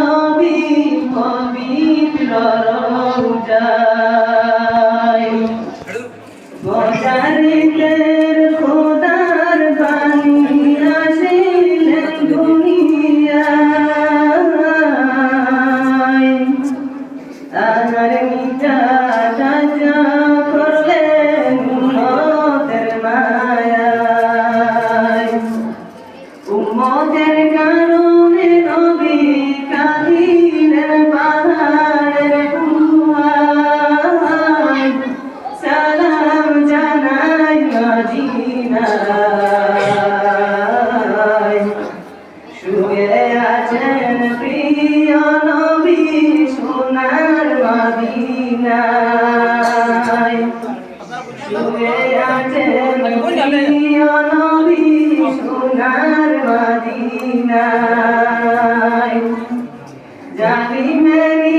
নবী পবিত্র রোজা শুয়ে আছেন প্রিয় নবী সোনার মদিনায় জানি মেরি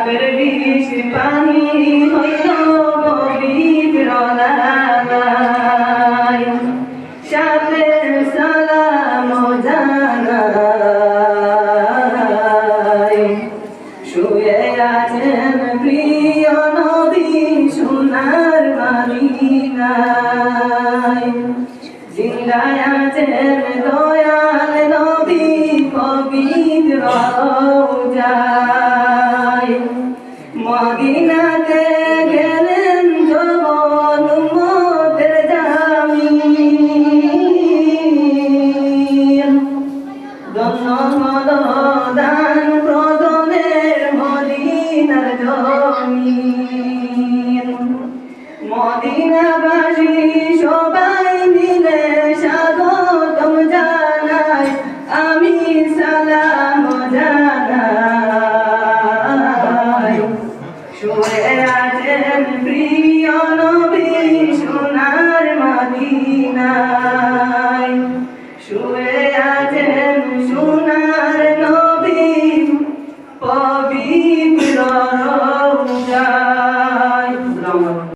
পাপের বিষ পানি হইল পবিত্র নালায় সাথে সালাম জানায় শুয়ে আছেন প্রিয় নদী, সোনার মালিনায় জিলায় আছেন দুনিয়াতে গেলেন জবন উম্মতের জামি